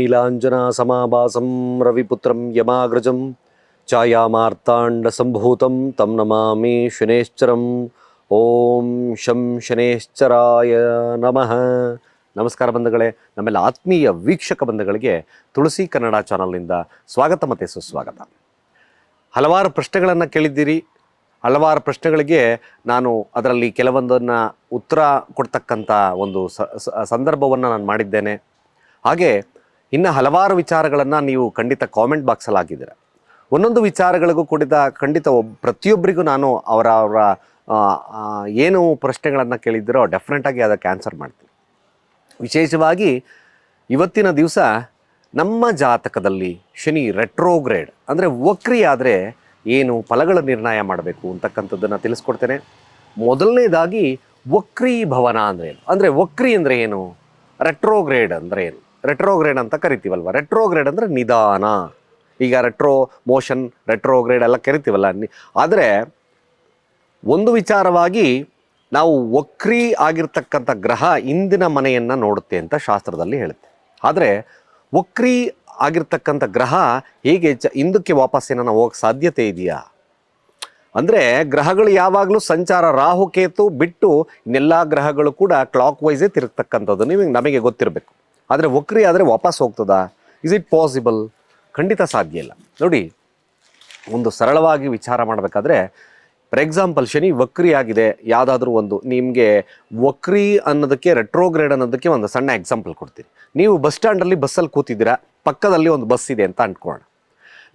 ನೀಲಾಂಜನಾಸಮಾಭಾಸಂ ರವಿಪುತ್ರಂ ಯಮಾಗ್ರಜಂ ಛಾಯಾಮಾರ್ತಾಂಡಸಂಭೂತಂ ತಂ ನಮಾಮಿ ಶನೇಶ್ಚರಂ ಓಂ ಶಂ ಶನೇಶ್ಚರಾಯ ನಮಃ ನಮಸ್ಕಾರ ಬಂಧುಗಳೇ, ನಮ್ಮೆಲ್ಲ ಆತ್ಮೀಯ ವೀಕ್ಷಕ ಬಂಧುಗಳಿಗೆ ತುಳಸಿ ಕನ್ನಡ ಚಾನಲ್ನಿಂದ ಸ್ವಾಗತ ಮತ್ತು ಸುಸ್ವಾಗತ. ಹಲವಾರು ಪ್ರಶ್ನೆಗಳನ್ನು ಕೇಳಿದ್ದೀರಿ. ಹಲವಾರು ಪ್ರಶ್ನೆಗಳಿಗೆ ನಾನು ಅದರಲ್ಲಿ ಕೆಲವೊಂದನ್ನು ಉತ್ತರ ಕೊಡ್ತಕ್ಕಂಥ ಒಂದು ಸಂದರ್ಭವನ್ನು ನಾನು ಮಾಡಿದ್ದೇನೆ. ಹಾಗೆ ಇನ್ನು ಹಲವಾರು ವಿಚಾರಗಳನ್ನು ನೀವು ಖಂಡಿತ ಕಾಮೆಂಟ್ ಬಾಕ್ಸಲ್ಲಿ ಹಾಕಿದ್ದೀರ. ಒಂದೊಂದು ವಿಚಾರಗಳಿಗೂ ಕೂಡಿದ ಖಂಡಿತ ಒಬ್, ಪ್ರತಿಯೊಬ್ಬರಿಗೂ ನಾನು ಅವರ ಅವರ ಏನು ಪ್ರಶ್ನೆಗಳನ್ನು ಕೇಳಿದ್ದೀರೋ ಡೆಫಿನೆಟಾಗಿ ಅದಕ್ಕೆ ಆನ್ಸರ್ ಮಾಡ್ತೀನಿ. ವಿಶೇಷವಾಗಿ ಇವತ್ತಿನ ದಿವಸ ನಮ್ಮ ಜಾತಕದಲ್ಲಿ ಶನಿ ರೆಟ್ರೋಗ್ರೇಡ್ ಅಂದರೆ ವಕ್ರಿ ಆದರೆ ಏನು ಫಲಗಳ ನಿರ್ಣಯ ಮಾಡಬೇಕು ಅಂತಕ್ಕಂಥದ್ದನ್ನು ತಿಳಿಸ್ಕೊಡ್ತೇನೆ. ಮೊದಲನೇದಾಗಿ ವಕ್ರಿ ಭವನ ಅಂದರೆ ಏನು? ಅಂದರೆ ವಕ್ರಿ ಅಂದರೆ ಏನು? ರೆಟ್ರೋಗ್ರೇಡ್ ಅಂದರೆ ಏನು? ರೆಟ್ರೋಗ್ರೇಡ್ ಅಂತ ಕರಿತೀವಲ್ವ? ರೆಟ್ರೋಗ್ರೇಡ್ ಅಂದರೆ ನಿಧಾನ. ಈಗ ರೆಟ್ರೋ ಮೋಷನ್ ರೆಟ್ರೋಗ್ರೇಡ್ ಎಲ್ಲ ಕರಿತೀವಲ್ಲ ಆದರೆ ಒಂದು ವಿಚಾರವಾಗಿ ನಾವು ವಕ್ರಿ ಆಗಿರ್ತಕ್ಕಂಥ ಗ್ರಹ ಇಂದಿನ ಮನೆಯನ್ನು ನೋಡುತ್ತೆ ಅಂತ ಶಾಸ್ತ್ರದಲ್ಲಿ ಹೇಳುತ್ತೆ. ಆದರೆ ವಕ್ರಿ ಆಗಿರ್ತಕ್ಕಂಥ ಗ್ರಹ ಹೇಗೆ ಚ ಹಿಂದಕ್ಕೆ ವಾಪಸ್ ಏನಾನ ಹೋಗಕ್ಕೆ ಸಾಧ್ಯತೆ ಇದೆಯಾ? ಅಂದರೆ ಗ್ರಹಗಳು ಯಾವಾಗಲೂ ಸಂಚಾರ ರಾಹು ಕೇತು ಬಿಟ್ಟು ಇನ್ನೆಲ್ಲ ಗ್ರಹಗಳು ಕೂಡ ಕ್ಲಾಕ್ ವೈಸೇ ತಿರುಗ್ತಕ್ಕಂಥದ್ದು ನಿಮಗೆ ನಮಗೆ ಗೊತ್ತಿರಬೇಕು. ಆದರೆ ವಕ್ರಿ ಆದರೆ ವಾಪಸ್ ಹೋಗ್ತದ? ಇಸ್ ಇಟ್ ಪಾಸಿಬಲ್ ಖಂಡಿತ ಸಾಧ್ಯ ಇಲ್ಲ. ನೋಡಿ, ಒಂದು ಸರಳವಾಗಿ ವಿಚಾರ ಮಾಡಬೇಕಾದ್ರೆ ಫಾರ್ ಎಕ್ಸಾಂಪಲ್ ಶನಿ ವಕ್ರಿ ಆಗಿದೆ. ಯಾವುದಾದ್ರೂ ಒಂದು ನಿಮಗೆ ವಕ್ರಿ ಅನ್ನೋದಕ್ಕೆ ರೆಟ್ರೋಗ್ರೇಡ್ ಅನ್ನೋದಕ್ಕೆ ಒಂದು ಸಣ್ಣ ಎಕ್ಸಾಂಪಲ್ ಕೊಡ್ತೀನಿ. ನೀವು ಬಸ್ ಸ್ಟ್ಯಾಂಡಲ್ಲಿ ಬಸ್ಸಲ್ಲಿ ಕೂತಿದ್ದೀರಾ, ಪಕ್ಕದಲ್ಲಿ ಒಂದು ಬಸ್ ಇದೆ ಅಂತ ಅಂದ್ಕೊಳ್ಳೋಣ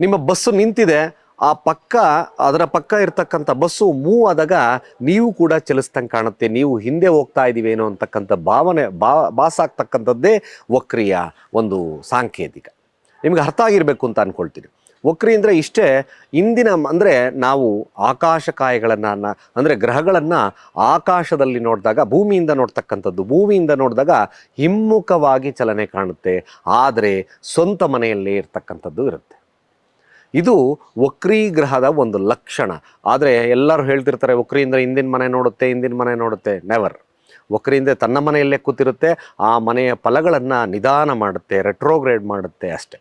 ನಿಮ್ಮ ಬಸ್ಸು ನಿಂತಿದೆ ಆ ಪಕ್ಕ, ಅದರ ಪಕ್ಕ ಇರ್ತಕ್ಕಂಥ ಬಸ್ಸು ಮೂವ್ ಆದಾಗ ನೀವು ಕೂಡ ಚಲಿಸ್ದಂಗೆ ಕಾಣುತ್ತೆ. ನೀವು ಹಿಂದೆ ಹೋಗ್ತಾ ಇದ್ದೀವೇನೋ ಅಂತಕ್ಕಂಥ ಭಾವನೆ, ಬಾ ಭಾಸಾಗ್ತಕ್ಕಂಥದ್ದೇ ವಕ್ರಿಯ ಒಂದು ಸಾಂಕೇತಿಕ. ನಿಮ್ಗೆ ಅರ್ಥ ಆಗಿರಬೇಕು ಅಂತ ಅನ್ಕೊಳ್ತೀನಿ. ವಕ್ರಿ ಅಂದರೆ ಇಷ್ಟೇ ಇಂದಿನ ಅಂದರೆ ನಾವು ಆಕಾಶಕಾಯಗಳನ್ನು ಅಂದರೆ ಗ್ರಹಗಳನ್ನು ಆಕಾಶದಲ್ಲಿ ನೋಡಿದಾಗ, ಭೂಮಿಯಿಂದ ನೋಡ್ತಕ್ಕಂಥದ್ದು, ಭೂಮಿಯಿಂದ ನೋಡಿದಾಗ ಹಿಮ್ಮುಖವಾಗಿ ಚಲನೆ ಕಾಣುತ್ತೆ. ಆದರೆ ಸ್ವಂತ ಮನೆಯಲ್ಲೇ ಇರ್ತಕ್ಕಂಥದ್ದು ಇರುತ್ತೆ. ಇದು ವಕ್ರಿ ಗ್ರಹದ ಒಂದು ಲಕ್ಷಣ. ಆದರೆ ಎಲ್ಲರೂ ಹೇಳ್ತಿರ್ತಾರೆ, ವಕ್ರಿಯಿಂದ ಹಿಂದಿನ ಮನೆ ನೋಡುತ್ತೆ, ಹಿಂದಿನ ಮನೆ ನೋಡುತ್ತೆ. ನೆವರ್ ವಕ್ರಿಯಿಂದ ತನ್ನ ಮನೆಯಲ್ಲೇ ಕೂತಿರುತ್ತೆ, ಆ ಮನೆಯ ಫಲಗಳನ್ನು ನಿಧಾನ ಮಾಡುತ್ತೆ ರೆಟ್ರೋಗ್ರೇಡ್ ಮಾಡುತ್ತೆ ಅಷ್ಟೆ.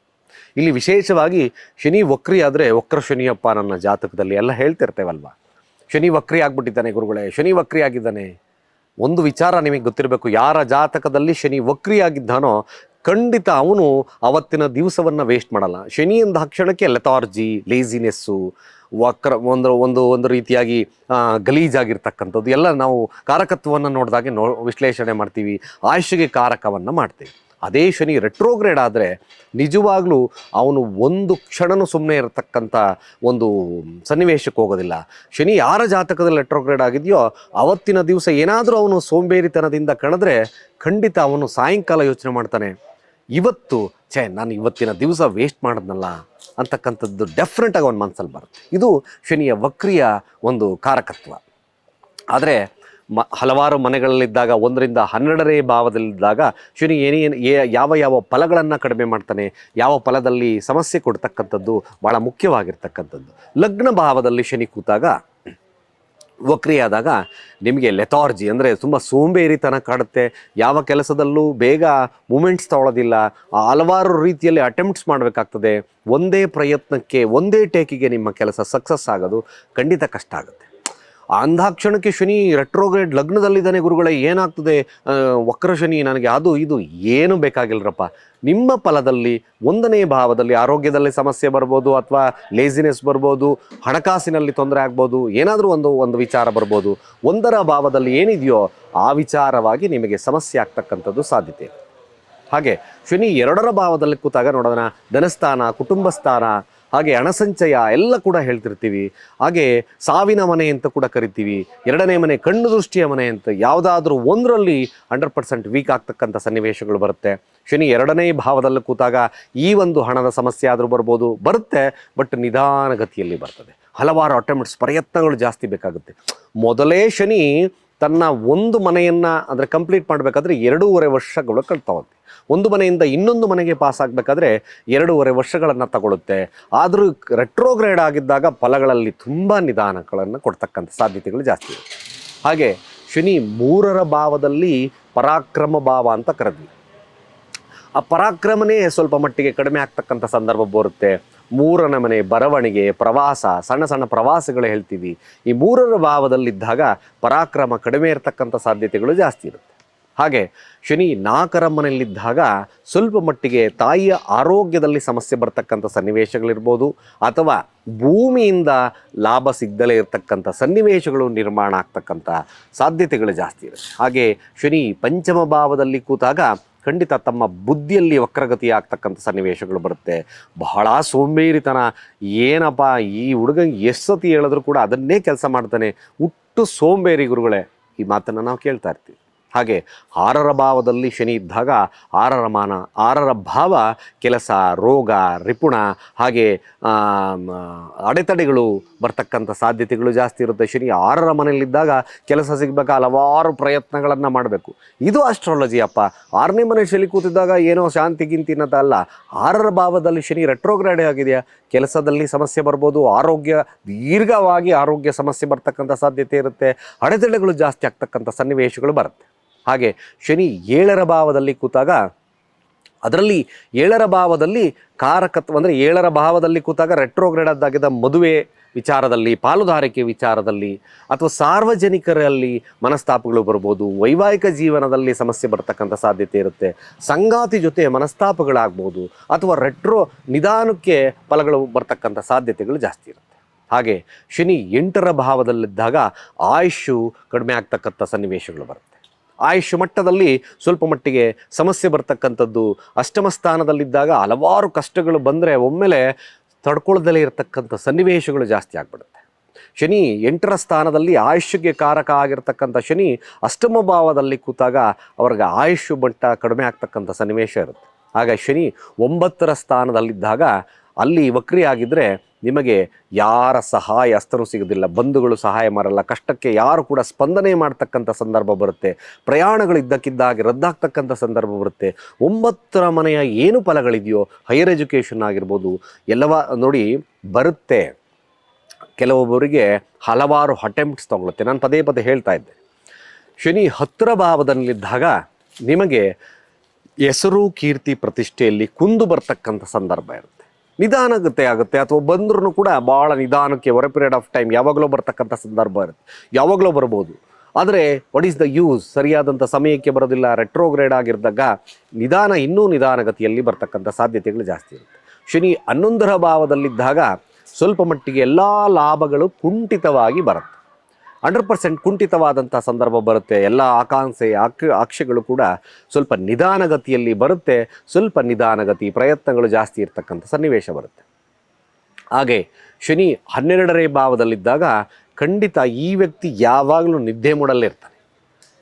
ಇಲ್ಲಿ ವಿಶೇಷವಾಗಿ ಶನಿ ವಕ್ರಿ ಆದರೆ ವಕ್ರ ಶನಿಯಪ್ಪ ನನ್ನ ಜಾತಕದಲ್ಲಿ ಎಲ್ಲ ಹೇಳ್ತಿರ್ತೇವಲ್ವ? ಶನಿ ವಕ್ರಿ ಆಗ್ಬಿಟ್ಟಿದ್ದಾನೆ ಗುರುಗಳೇ, ಶನಿ ವಕ್ರಿ ಆಗಿದ್ದಾನೆ. ಒಂದು ವಿಚಾರ ನಿಮಗೆ ಗೊತ್ತಿರಬೇಕು, ಯಾರ ಜಾತಕದಲ್ಲಿ ಶನಿ ವಕ್ರಿ ಆಗಿದ್ದಾನೋ ಖಂಡಿತ ಅವನು ಅವತ್ತಿನ ದಿವಸವನ್ನು ವೇಸ್ಟ್ ಮಾಡಲ್ಲ. ಶನಿ ಅಂದ ಕ್ಷಣಕ್ಕೆ ಲೆಥಾರ್ಜಿ ಲೇಸಿನೆಸ್ಸು ವಕ್ರ, ಒಂದು ಒಂದು ಒಂದು ರೀತಿಯಾಗಿ ಗಲೀಜಾಗಿರ್ತಕ್ಕಂಥದ್ದು. ಎಲ್ಲ ನಾವು ಕಾರಕತ್ವವನ್ನು ನೋಡಿದಾಗೆ ನೋ, ವಿಶ್ಲೇಷಣೆ ಮಾಡ್ತೀವಿ. ಆಯುಷ್ಯಗೆ ಕಾರಕವನ್ನು ಮಾಡ್ತೀವಿ. ಅದೇ ಶನಿ ರೆಟ್ರೋಗ್ರೇಡ್ ಆದರೆ ನಿಜವಾಗ್ಲೂ ಅವನು ಒಂದು ಕ್ಷಣನೂ ಸುಮ್ಮನೆ ಇರತಕ್ಕಂಥ ಒಂದು ಸನ್ನಿವೇಶಕ್ಕೆ ಹೋಗೋದಿಲ್ಲ. ಶನಿ ಯಾರ ಜಾತಕದಲ್ಲಿ ರೆಟ್ರೋಗ್ರೇಡ್ ಆಗಿದೆಯೋ ಅವತ್ತಿನ ದಿವಸ ಏನಾದರೂ ಅವನು ಸೋಂಬೇರಿತನದಿಂದ ಕಳೆದ್ರೆ ಖಂಡಿತ ಅವನು ಸಾಯಂಕಾಲ ಯೋಚನೆ ಮಾಡ್ತಾನೆ. ಇವತ್ತು, ಛೇ, ನಾನು ಇವತ್ತಿನ ದಿವಸ ವೇಸ್ಟ್ ಮಾಡಿದ್ನಲ್ಲ ಅಂತಕ್ಕಂಥದ್ದು ಡೆಫ್ರೆಂಟಾಗಿ ಅವನ ಮನಸ್ಸಲ್ಲಿ ಬರುತ್ತೆ. ಇದು ಶನಿಯ ವಕ್ರಿಯ ಒಂದು ಕಾರಕತ್ವ. ಆದರೆ, ಮ, ಹಲವಾರು ಮನೆಗಳಲ್ಲಿದ್ದಾಗ, ಒಂದರಿಂದ ಹನ್ನೆರಡನೇ ಭಾವದಲ್ಲಿದ್ದಾಗ ಶನಿ ಏನೇನು ಏ- ಯಾವ ಯಾವ ಫಲಗಳನ್ನು ಕಡಿಮೆ ಮಾಡ್ತಾನೆ, ಯಾವ ಫಲದಲ್ಲಿ ಸಮಸ್ಯೆ ಕೊಡ್ತಕ್ಕಂಥದ್ದು ಭಾಳ ಮುಖ್ಯವಾಗಿರ್ತಕ್ಕಂಥದ್ದು. ಲಗ್ನ ಭಾವದಲ್ಲಿ ಶನಿ ಕೂತಾಗ ವಕ್ರಿಯಾದಾಗ ನಿಮಗೆ ಲೆಥಾರ್ಜಿ ಅಂದರೆ ತುಂಬ ಸೋಂಬೇರಿತನ ಕಾಡುತ್ತೆ. ಯಾವ ಕೆಲಸದಲ್ಲೂ ಬೇಗ ಮೂಮೆಂಟ್ಸ್ ತಗೊಳ್ಳೋದಿಲ್ಲ ಹಲವಾರು ರೀತಿಯಲ್ಲಿ ಅಟೆಂಪ್ಟ್ಸ್ ಮಾಡಬೇಕಾಗ್ತದೆ. ಒಂದೇ ಪ್ರಯತ್ನಕ್ಕೆ, ಒಂದೇ ಟೇಕಿಗೆ ನಿಮ್ಮ ಕೆಲಸ ಸಕ್ಸಸ್ ಆಗೋದು ಖಂಡಿತ ಕಷ್ಟ ಆಗುತ್ತೆ. ಅಂಧಾಕ್ಷಣಕ್ಕೆ ಶನಿ ರೆಟ್ರೋಗ್ರೇಡ್ ಲಗ್ನದಲ್ಲಿದ್ದಾನೆ ಗುರುಗಳೇ, ಏನಾಗ್ತದೆ? ವಕ್ರ ಶನಿ, ನನಗೆ ಅದು ಇದು ಏನು ಬೇಕಾಗಿಲ್ಲರಪ್ಪ ನಿಮ್ಮ ಫಲದಲ್ಲಿ, ಒಂದನೇ ಭಾವದಲ್ಲಿ, ಆರೋಗ್ಯದಲ್ಲಿ ಸಮಸ್ಯೆ ಬರ್ಬೋದು ಅಥವಾ ಲೇಸಿನೆಸ್ ಬರ್ಬೋದು, ಹಣಕಾಸಿನಲ್ಲಿ ತೊಂದರೆ ಆಗ್ಬೋದು, ಏನಾದರೂ ಒಂದು ಒಂದು ವಿಚಾರ ಬರ್ಬೋದು, ಒಂದರ ಭಾವದಲ್ಲಿ ಏನಿದೆಯೋ ಆ ವಿಚಾರವಾಗಿ ನಿಮಗೆ ಸಮಸ್ಯೆ ಆಗ್ತಕ್ಕಂಥದ್ದು ಸಾಧ್ಯತೆ. ಹಾಗೆ, ಶನಿ ಎರಡರ ಭಾವದಲ್ಲಿ ಕೂತಾಗ ನೋಡೋಣ, ಧನಸ್ಥಾನ ಕುಟುಂಬ ಸ್ಥಾನ ಹಾಗೆ ಹಣಸಂಚಯ ಎಲ್ಲ ಕೂಡ ಹೇಳ್ತಿರ್ತೀವಿ. ಹಾಗೆ ಸಾವಿನ ಮನೆ ಅಂತ ಕೂಡ ಕರಿತೀವಿ. ಎರಡನೇ ಮನೆ ಕಣ್ಣು ದೃಷ್ಟಿಯ ಮನೆ ಅಂತ ಯಾವುದಾದ್ರೂ ಒಂದರಲ್ಲಿ ಹಂಡ್ರೆಡ್ ಪರ್ಸೆಂಟ್ ವೀಕ್ ಆಗ್ತಕ್ಕಂಥ ಸನ್ನಿವೇಶಗಳು ಬರುತ್ತೆ. ಶನಿ ಎರಡನೇ ಭಾವದಲ್ಲಿ ಕೂತಾಗ ಈ ಒಂದು ಹಣದ ಸಮಸ್ಯೆ ಆದರೂ ಬರ್ಬೋದು. ಬರುತ್ತೆ, ಬಟ್ ನಿಧಾನಗತಿಯಲ್ಲಿ ಬರ್ತದೆ. ಹಲವಾರು ಅಟೆಂಪ್ಟ್ಸ್ ಪ್ರಯತ್ನಗಳು ಜಾಸ್ತಿ ಬೇಕಾಗುತ್ತೆ. ಮೊದಲೇ ಶನಿ ತನ್ನ ಒಂದು ಮನೆಯನ್ನು ಅಂದರೆ ಕಂಪ್ಲೀಟ್ ಮಾಡಬೇಕಾದ್ರೆ ಎರಡೂವರೆ ವರ್ಷಗಳು ಕಳ್ತಾವಂತೆ. ಒಂದು ಮನೆಯಿಂದ ಇನ್ನೊಂದು ಮನೆಗೆ ಪಾಸ್ ಆಗಬೇಕಾದ್ರೆ ಎರಡೂವರೆ ವರ್ಷಗಳನ್ನು ತಗೊಳ್ಳುತ್ತೆ ಆದರೂ ರೆಟ್ರೋಗ್ರೇಡ್ ಆಗಿದ್ದಾಗ ಫಲಗಳಲ್ಲಿ ತುಂಬ ನಿಧಾನಗಳನ್ನು ಕೊಡ್ತಕ್ಕಂಥ ಸಾಧ್ಯತೆಗಳು ಜಾಸ್ತಿ ಇರುತ್ತೆ. ಹಾಗೆ ಶನಿ ಮೂರರ ಭಾವದಲ್ಲಿ ಪರಾಕ್ರಮ ಭಾವ ಅಂತ ಕರೆದ್ವಿ. ಆ ಪರಾಕ್ರಮನೇ ಸ್ವಲ್ಪ ಮಟ್ಟಿಗೆ ಕಡಿಮೆ ಆಗ್ತಕ್ಕಂಥ ಸಂದರ್ಭ ಬರುತ್ತೆ. ಮೂರನ ಮನೆ ಬರವಣಿಗೆ, ಪ್ರವಾಸ, ಸಣ್ಣ ಸಣ್ಣ ಪ್ರವಾಸಗಳು ಹೇಳ್ತೀವಿ. ಈ ಮೂರರ ಭಾವದಲ್ಲಿದ್ದಾಗ ಪರಾಕ್ರಮ ಕಡಿಮೆ ಇರತಕ್ಕಂಥ ಸಾಧ್ಯತೆಗಳು ಜಾಸ್ತಿ ಇರುತ್ತೆ. ಹಾಗೆ ಶನಿ ನಾಲ್ಕರ ಮನೆಯಲ್ಲಿದ್ದಾಗ ಸ್ವಲ್ಪ ಮಟ್ಟಿಗೆ ತಾಯಿಯ ಆರೋಗ್ಯದಲ್ಲಿ ಸಮಸ್ಯೆ ಬರ್ತಕ್ಕಂಥ ಸನ್ನಿವೇಶಗಳಿರ್ಬೋದು ಅಥವಾ ಭೂಮಿಯಿಂದ ಲಾಭ ಸಿಗ್ದಲೇ ಇರತಕ್ಕಂಥ ಸನ್ನಿವೇಶಗಳು ನಿರ್ಮಾಣ ಆಗ್ತಕ್ಕಂಥ ಸಾಧ್ಯತೆಗಳು ಜಾಸ್ತಿ ಇದೆ. ಹಾಗೆ ಶನಿ ಪಂಚಮ ಭಾವದಲ್ಲಿ ಕೂತಾಗ ಖಂಡಿತ ತಮ್ಮ ಬುದ್ಧಿಯಲ್ಲಿ ವಕ್ರಗತಿ ಆಗ್ತಕ್ಕಂಥ ಸನ್ನಿವೇಶಗಳು ಬರುತ್ತೆ. ಬಹಳ ಸೋಂಬೇರಿತನ. ಏನಪ್ಪ ಈ ಹುಡುಗ ಎಷ್ಟು ಸತಿ ಹೇಳಿದ್ರು ಕೂಡ ಅದನ್ನೇ ಕೆಲಸ ಮಾಡ್ತಾನೆ. ಹುಟ್ಟು ಸೋಂಬೇರಿ ಗುರುಗಳೇ, ಈ ಮಾತನ್ನು ನಾವು ಕೇಳ್ತಾ ಇರ್ತೀವಿ. ಹಾಗೆ ಆರರ ಭಾವದಲ್ಲಿ ಶನಿ ಇದ್ದಾಗ ಆರರ ಮಾನ, ಆರರ ಭಾವ, ಕೆಲಸ, ರೋಗ, ರಿಪುಣ, ಹಾಗೆ ಅಡೆತಡೆಗಳು ಬರ್ತಕ್ಕಂಥ ಸಾಧ್ಯತೆಗಳು ಜಾಸ್ತಿ ಇರುತ್ತೆ. ಶನಿ ಆರರ ಮನೆಯಲ್ಲಿದ್ದಾಗ ಕೆಲಸ ಸಿಗಬೇಕು, ಹಲವಾರು ಪ್ರಯತ್ನಗಳನ್ನು ಮಾಡಬೇಕು. ಇದು ಅಸ್ಟ್ರಾಲಜಿ ಅಪ್ಪ ಆರನೇ ಮನೆ ಕೂತಿದ್ದಾಗ ಏನೋ ಶಾಂತಿ ಗಿಂತಿ ಅಲ್ಲ ಆರರ ಭಾವದಲ್ಲಿ ಶನಿ ರೆಟ್ರೋಗ್ರೇಡ್ ಆಗಿದೆಯಾ? ಕೆಲಸದಲ್ಲಿ ಸಮಸ್ಯೆ ಬರ್ಬೋದು, ಆರೋಗ್ಯ, ದೀರ್ಘವಾಗಿ ಆರೋಗ್ಯ ಸಮಸ್ಯೆ ಬರ್ತಕ್ಕಂಥ ಸಾಧ್ಯತೆ ಇರುತ್ತೆ. ಅಡೆತಡೆಗಳು ಜಾಸ್ತಿ ಆಗ್ತಕ್ಕಂಥ ಸನ್ನಿವೇಶಗಳು ಬರುತ್ತೆ. ಹಾಗೆ ಶನಿ ಏಳರ ಭಾವದಲ್ಲಿ ಕೂತಾಗ, ಅದರಲ್ಲಿ ಏಳರ ಭಾವದಲ್ಲಿ ಕಾರಕತ್ವ ಅಂದರೆ ಏಳರ ಭಾವದಲ್ಲಿ ಕೂತಾಗ ರೆಟ್ರೋಗ್ರೇಡದ್ದಾಗಿದ್ದ ಮದುವೆ ವಿಚಾರದಲ್ಲಿ, ಪಾಲುದಾರಿಕೆ ವಿಚಾರದಲ್ಲಿ ಅಥವಾ ಸಾರ್ವಜನಿಕರಲ್ಲಿ ಮನಸ್ತಾಪಗಳು ಬರ್ಬೋದು, ವೈವಾಹಿಕ ಜೀವನದಲ್ಲಿ ಸಮಸ್ಯೆ ಬರ್ತಕ್ಕಂಥ ಸಾಧ್ಯತೆ ಇರುತ್ತೆ, ಸಂಗಾತಿ ಜೊತೆ ಮನಸ್ತಾಪಗಳಾಗ್ಬೋದು ಅಥವಾ ರೆಟ್ರೋ ನಿಧಾನಕ್ಕೆ ಫಲಗಳು ಬರ್ತಕ್ಕಂಥ ಸಾಧ್ಯತೆಗಳು ಜಾಸ್ತಿ ಇರುತ್ತೆ. ಹಾಗೆ ಶನಿ ಎಂಟರ ಭಾವದಲ್ಲಿದ್ದಾಗ ಆಯುಷು ಕಡಿಮೆ ಆಗ್ತಕ್ಕಂಥ ಸನ್ನಿವೇಶಗಳು ಬರುತ್ತೆ. ಆಯುಷ್ ಮಟ್ಟದಲ್ಲಿ ಸ್ವಲ್ಪ ಮಟ್ಟಿಗೆ ಸಮಸ್ಯೆ ಬರ್ತಕ್ಕಂಥದ್ದು, ಅಷ್ಟಮ ಸ್ಥಾನದಲ್ಲಿದ್ದಾಗ ಹಲವಾರು ಕಷ್ಟಗಳು ಬಂದರೆ ಒಮ್ಮೆಲೆ ತಡ್ಕೊಳ್ದಲೇ ಇರತಕ್ಕಂಥ ಸನ್ನಿವೇಶಗಳು ಜಾಸ್ತಿ ಆಗ್ಬಿಡುತ್ತೆ. ಶನಿ ಎಂಟರ ಸ್ಥಾನದಲ್ಲಿ ಆಯುಷ್ಯಕ್ಕೆ ಕಾರಕ ಆಗಿರ್ತಕ್ಕಂಥ ಶನಿ ಅಷ್ಟಮ ಭಾವದಲ್ಲಿ ಕೂತಾಗ ಅವ್ರಿಗೆ ಆಯುಷ್ ಮಟ್ಟ ಕಡಿಮೆ ಆಗ್ತಕ್ಕಂಥ ಸನ್ನಿವೇಶ ಇರುತ್ತೆ. ಆಗ ಶನಿ ಒಂಬತ್ತರ ಸ್ಥಾನದಲ್ಲಿದ್ದಾಗ ಅಲ್ಲಿ ವಕ್ರಿ ಆಗಿದ್ದರೆ ನಿಮಗೆ ಯಾರ ಸಹಾಯ ಹಸ್ತನೂ ಸಿಗೋದಿಲ್ಲ, ಬಂಧುಗಳು ಸಹಾಯ ಮಾಡಲ್ಲ ಕಷ್ಟಕ್ಕೆ ಯಾರು ಕೂಡ ಸ್ಪಂದನೆ ಮಾಡ್ತಕ್ಕಂಥ ಸಂದರ್ಭ ಬರುತ್ತೆ, ಪ್ರಯಾಣಗಳು ಇದ್ದಕ್ಕಿದ್ದಾಗೆ ರದ್ದಾಗ್ತಕ್ಕಂಥ ಸಂದರ್ಭ ಬರುತ್ತೆ. ಒಂಬತ್ತರ ಮನೆಯ ಏನು ಫಲಗಳಿದೆಯೋ ಹೈಯರ್ ಎಜುಕೇಷನ್ ಆಗಿರ್ಬೋದು, ಎಲ್ಲವ ನೋಡಿ ಬರುತ್ತೆ. ಕೆಲವೊಬ್ಬರಿಗೆ ಹಲವಾರು ಅಟೆಂಪ್ಟ್ಸ್ ತಗೊಳುತ್ತೆ ನಾನು ಪದೇ ಪದೇ ಹೇಳ್ತಾ ಇದ್ದೆ. ಶನಿ ಹತ್ತಿರ ಭಾವದಲ್ಲಿದ್ದಾಗ ನಿಮಗೆ ಹೆಸರು, ಕೀರ್ತಿ, ಪ್ರತಿಷ್ಠೆಯಲ್ಲಿ ಕುಂದು ಬರ್ತಕ್ಕಂಥ ಸಂದರ್ಭ ಇರುತ್ತೆ. ನಿಧಾನಗತೆ ಆಗುತ್ತೆ ಅಥವಾ ಬಂದ್ರೂ ಕೂಡ ಭಾಳ ನಿಧಾನಕ್ಕೆ ಒರೆ ಪೀರಿಯಡ್ ಆಫ್ ಟೈಮ್ ಯಾವಾಗಲೂ ಬರ್ತಕ್ಕಂಥ ಸಂದರ್ಭ ಇರುತ್ತೆ. ಯಾವಾಗಲೂ ಬರ್ಬೋದು. ಆದರೆ ವಾಟ್ ಈಸ್ ದ ಯೂಸ್ ಸರಿಯಾದಂಥ ಸಮಯಕ್ಕೆ ಬರೋದಿಲ್ಲ ರೆಟ್ರೋಗ್ರೇಡ್ ಆಗಿದ್ದಾಗ ನಿಧಾನ ಇನ್ನೂ ನಿಧಾನಗತಿಯಲ್ಲಿ ಬರ್ತಕ್ಕಂಥ ಸಾಧ್ಯತೆಗಳು ಜಾಸ್ತಿ ಇರುತ್ತೆ. ಶನಿ ಹನ್ನೊಂದರ ಭಾವದಲ್ಲಿದ್ದಾಗ ಸ್ವಲ್ಪ ಮಟ್ಟಿಗೆ ಎಲ್ಲ ಲಾಭಗಳು ಕುಂಠಿತವಾಗಿ ಬರುತ್ತೆ. ಹಂಡ್ರೆಡ್ ಪರ್ಸೆಂಟ್ ಕುಂಠಿತವಾದಂಥ ಸಂದರ್ಭ ಬರುತ್ತೆ. ಎಲ್ಲ ಆಕಾಂಕ್ಷೆ, ಆಕ್, ಆಕ್ಷೆಗಳು ಕೂಡ ಸ್ವಲ್ಪ ನಿಧಾನಗತಿಯಲ್ಲಿ ಬರುತ್ತೆ. ಸ್ವಲ್ಪ ನಿಧಾನಗತಿ, ಪ್ರಯತ್ನಗಳು ಜಾಸ್ತಿ ಇರತಕ್ಕಂಥ ಸನ್ನಿವೇಶ ಬರುತ್ತೆ. ಹಾಗೆ ಶನಿ ಹನ್ನೆರಡರೇ ಭಾವದಲ್ಲಿದ್ದಾಗ ಖಂಡಿತ ಈ ವ್ಯಕ್ತಿ ಯಾವಾಗಲೂ ನಿದ್ದೆ ಮೂಡಲ್ಲಿರ್ತಾನೆ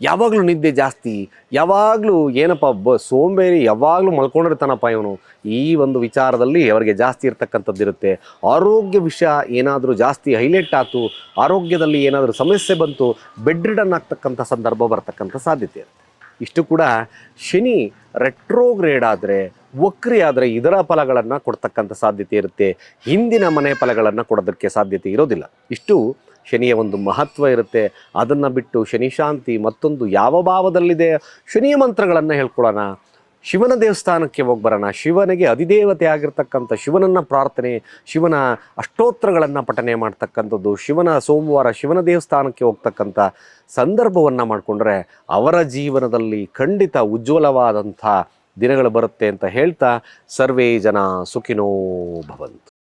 ಯಾವಾಗಲೂ ನಿದ್ದೆ ಜಾಸ್ತಿ, ಯಾವಾಗಲೂ ಏನಪ್ಪ ಬ, ಸೋಂಬೇರಿ ಯಾವಾಗಲೂ ಮಲ್ಕೊಂಡಿರ್ತಾನಪ್ಪ ಇವನು. ಈ ಒಂದು ವಿಚಾರದಲ್ಲಿ ಅವರಿಗೆ ಜಾಸ್ತಿ ಇರ್ತಕ್ಕಂಥದ್ದು ಇರುತ್ತೆ. ಆರೋಗ್ಯ ವಿಷಯ ಏನಾದರೂ ಜಾಸ್ತಿ ಹೈಲೈಟ್ ಆಯಿತು ಆರೋಗ್ಯದಲ್ಲಿ ಏನಾದರೂ ಸಮಸ್ಯೆ ಬಂತು ಬೆಡ್ ರಿಡನ್ ಆಗ್ತಕ್ಕಂಥ ಸಂದರ್ಭ ಬರ್ತಕ್ಕಂಥ ಸಾಧ್ಯತೆ ಇರುತ್ತೆ. ಇಷ್ಟು ಕೂಡ ಶನಿ ರೆಟ್ರೋಗ್ರೇಡ್ ಆದರೆ, ವಕ್ರಿ ಆದರೆ ಇದರ ಫಲಗಳನ್ನು ಕೊಡ್ತಕ್ಕಂಥ ಸಾಧ್ಯತೆ ಇರುತ್ತೆ. ಹಿಂದಿನ ಮನೆ ಫಲಗಳನ್ನು ಕೊಡೋದಕ್ಕೆ ಸಾಧ್ಯತೆ ಇರೋದಿಲ್ಲ. ಇಷ್ಟು ಶನಿಯ ಒಂದು ಮಹತ್ವ ಇರುತ್ತೆ. ಅದನ್ನು ಬಿಟ್ಟು ಶನಿ ಶಾಂತಿ ಮತ್ತೊಂದು ಯಾವ ಭಾವದಲ್ಲಿದೆ? ಶನಿಯ ಮಂತ್ರಗಳನ್ನು ಹೇಳ್ಕೊಳ್ಳೋಣ. ಶಿವನ ದೇವಸ್ಥಾನಕ್ಕೆ ಹೋಗಿ ಬರೋಣ. ಶಿವನಿಗೆ ಅಧಿದೇವತೆ ಆಗಿರ್ತಕ್ಕಂಥ ಶಿವನನ್ನು ಪ್ರಾರ್ಥನೆ, ಶಿವನ ಅಷ್ಟೋತ್ತರಗಳನ್ನು ಪಠನೆ ಮಾಡ್ತಕ್ಕಂಥದ್ದು, ಶಿವನ ಸೋಮವಾರ ಶಿವನ ದೇವಸ್ಥಾನಕ್ಕೆ ಹೋಗ್ತಕ್ಕಂಥ ಸಂದರ್ಭವನ್ನು ಮಾಡಿಕೊಂಡ್ರೆ ಅವರ ಜೀವನದಲ್ಲಿ ಖಂಡಿತ ಉಜ್ವಲವಾದಂಥ ದಿನಗಳು ಬರುತ್ತೆ ಅಂತ ಹೇಳ್ತಾ ಸರ್ವೇ ಜನ ಸುಖಿನೋ ಭವಂತು.